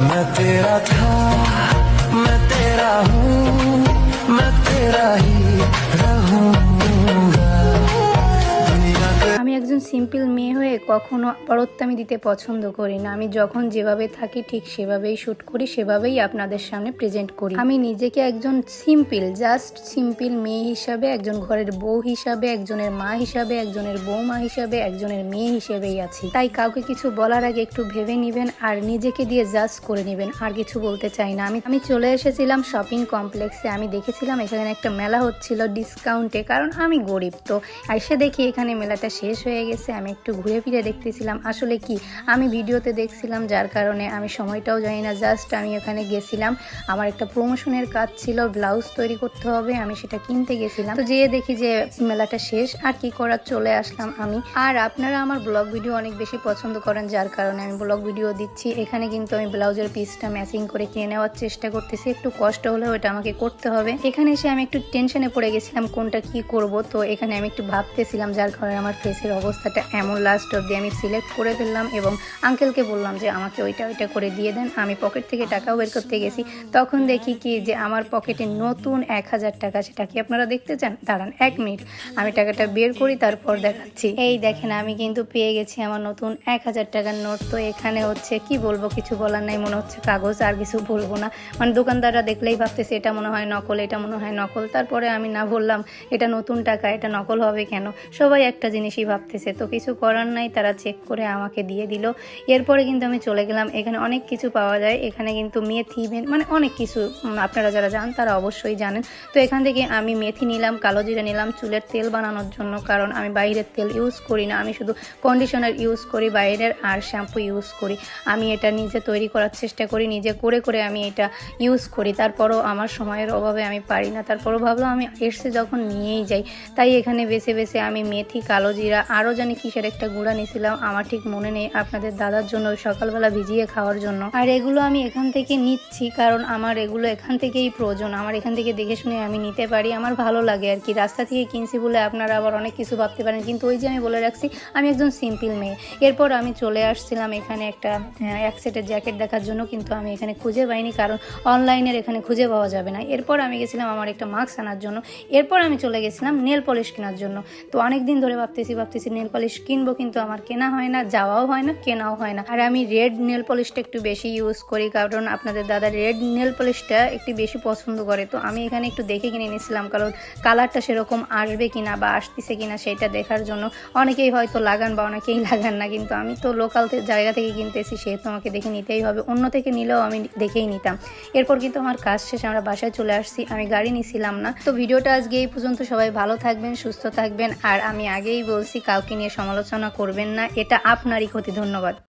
मैं तेरा था। সিম্পল মেয়ে হয়ে কখনো পরত্তামি দিতে পছন্দ করি না। আমি যখন যেভাবে থাকি ঠিক সেভাবেই শ্যুট করি, সেভাবেই আপনাদের সামনে প্রেজেন্ট করি। আমি নিজেকে একজন সিম্পল জাস্ট সিম্পল মেয়ে হিসাবে, একজন ঘরের বউ হিসাবে, একজনের মা হিসাবে, একজনের বৌমা হিসাবে, একজনের মেয়ে হিসেবেই আছি। তাই কাউকে কিছু বলার আগে একটু ভেবে নেবেন আর নিজেকে দিয়ে জাজ করে নেবেন। আর কিছু বলতে চাই না। আমি আমি চলে এসেছিলাম শপিং কমপ্লেক্সে আমি দেখেছিলাম এখানে একটা মেলা হচ্ছিল ডিসকাউন্টে কারণ আমি গরিব তো। এসে দেখি এখানে মেলাটা শেষ হয়ে গেছে। আমি একটু ঘুরে ফিরে দেখতেছিলাম। আসলে কি? আমি ভিডিওতে দেখছিলাম, যার কারণে আমি সময়টাও জানি না, জাস্ট আমি ওখানে গেছিলাম। আমার একটা প্রমোশনের কাজ ছিল, ব্লাউজ তৈরি করতে হবে, আমি সেটা কিনতে গেছিলাম। তো যেয়ে দেখি যে মেলাটা শেষ, আর কি করার চলে আসলাম আমি। আর আপনারা আমার ব্লগ ভিডিও অনেক বেশি পছন্দ করেন, যার কারণে আমি ব্লগ ভিডিও দিচ্ছি। এখানে কিন্তু আমি ব্লাউজের পিসটা ম্যাচিং করে কিনে নেওয়ার চেষ্টা করতেছি। একটু কষ্ট হলেও এটা আমাকে করতে হবে। এখানে এসে আমি একটু টেনশনে পড়ে গেছিলাম, কোনটা কি করব? তো এখানে আমি একটু ভাবতেছিলাম, যার কারণে আমার ফেসের অবস্থাটা এমন লাস্ট অব্দি আমি সিলেক্ট করে ফেললাম এবং আঙ্কেলকে বললাম যে, আমাকে ওইটা ওইটা করে দিয়ে দেন। আমি পকেট থেকে টাকাও বের করতে গেছি। তখন দেখি কি যে, আমার পকেটে নতুন এক হাজার টাকা, সেটা কি আপনারা দেখতে চান? দাঁড়ান এক মিনিট আমি টাকাটা বের করি, তারপর দেখাচ্ছি। এই দেখেন, আমি কিন্তু পেয়ে গেছি আমার নতুন এক হাজার টাকার নোট তো এখানে হচ্ছে, কি বলব, কিছু বলার নাই, মনে হচ্ছে কাগজ, আর কিছু বলব না। মানে দোকানদাররা দেখলেই ভাবতেছে, এটা মনে হয় নকল, এটা মনে হয় নকল। তারপরে আমি না বললাম, এটা নতুন টাকা, এটা নকল হবে কেন? সবাই একটা জিনিসই ভাবতেছে। তো কিছু করার নাই, তারা চেক করে আমাকে দিয়ে দিল। এরপরে কিন্তু আমি চলে গেলাম। এখানে অনেক কিছু পাওয়া যায়। এখানে কিন্তু মেথি মানে অনেক কিছু আপনারা যারা যান, তারা অবশ্যই জানেন। তো এখান থেকে আমি মেথি নিলাম, কালো জিরা নিলাম, চুলের তেল বানানোর জন্য, কারণ আমি বাইরের তেল ইউজ করি না। আমি শুধু কন্ডিশনার ইউজ করি, বাইরের আর শ্যাম্পু ইউজ করি। আমি এটা নিজে তৈরি করার চেষ্টা করি, নিজে করে করে আমি এটা ইউজ করি। তারপরও আমার সময়ের অভাবে আমি পারি না। তারপরও ভাবলাম আমি এসে যখন নিয়েই যাই, তাই এখানে বেছে বেছে আমি মেথি, কালো জিরা, আরও জানি কিসের একটা গুঁড়া নিয়েছিলাম, আমার ঠিক মনে নেই। আপনাদের দাদার জন্য সকালবেলা ভিজিয়ে খাওয়ার জন্য। আর এগুলো আমি এখান থেকে নিচ্ছি, কারণ আমার এগুলো এখান থেকেই প্রয়োজন। আমার এখান থেকে দেখে শুনে আমি নিতে পারি, আমার ভালো লাগে আর কি। রাস্তা থেকে কিনছি বলে আপনারা আবার অনেক কিছু ভাবতে পারেন, কিন্তু ওই যে আমি বলে রাখছি, আমি একজন সিম্পল মেয়ে। এরপর আমি চলে আসছিলাম এখানে একটা এক সেটের জ্যাকেট দেখার জন্য, কিন্তু আমি এখানে খুঁজে পাইনি, কারণ অনলাইনের এখানে খুঁজে পাওয়া যাবে না। এরপর আমি গেছিলাম আমার একটা মাস্ক আনার জন্য। এরপর আমি চলে গেছিলাম নেল পলিশ কেনার জন্য। তো অনেক দিন ধরে ভাবতেছি ভাবতেছি নেল পলিশ কিনবো কিন্তু আমার কেনা হয় না, যাওয়াও হয় না, কেনাও হয় না। আর আমি রেড নেল পলিশটা একটু বেশি ইউজ করি কারণ আপনাদের দাদা রেড নেল পলিশটা একটু বেশি পছন্দ করে। তো আমি এখানে একটু দেখে কিনে নিয়েছিলাম কারণ কালারটা সেরকম আসবে কিনা বা আসতেছে কিনা সেটা দেখার জন্য অনেকেই হয়তো লাগান বা অনেকেই লাগান না, কিন্তু আমি তো লোকাল জায়গা থেকে কিনতেছি, সেহেতু আমাকে দেখে নিতেই হবে। অন্য থেকে নিলেও আমি দেখেই নিতাম। এরপর কিন্তু আমার কাজ শেষে আমরা বাসায় চলে আসছি, আমি গাড়ি নিছিলাম না। তো ভিডিওটা আজকে এই পর্যন্ত, সবাই ভালো থাকবেন, সুস্থ থাকবেন। আর আমি আগেই বলছি, কাউকে নিয়ে সমালোচনা করবেন না। এটা আপনারই ক্ষতি ধন্যবাদ।